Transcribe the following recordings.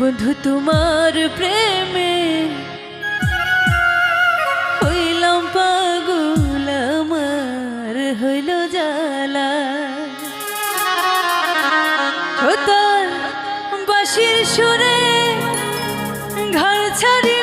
বন্ধু তোমার প্রেমে হইলাম পাগল আমার হইল জালা বাসির সুরে ঘর ছাড়ি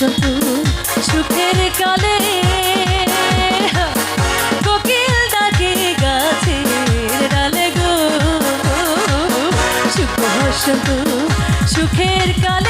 শুধু সুখের কালে। কোকিল ডাকে গাছের ডালে গো। সুখ শুধু সুখের কালে।